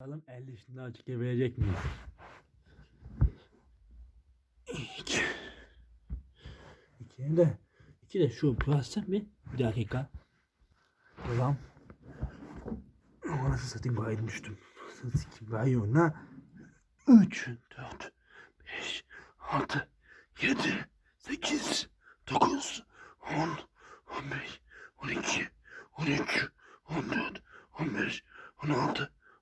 Bakalım 50 üstünden çekebilecek miyiz? İki. İki de, iki de şu plastik mi? Bir dakika. Devam. Anasını satayım. Anasını satayım ha. 3, 4, 5, 6, 7, 8, 9, 10, 11, 12, 13, 14, 15, 16,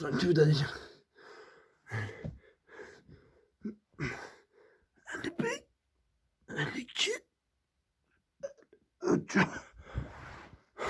Sanki bir deneyeceğim. Elli bir, elli iki, üç.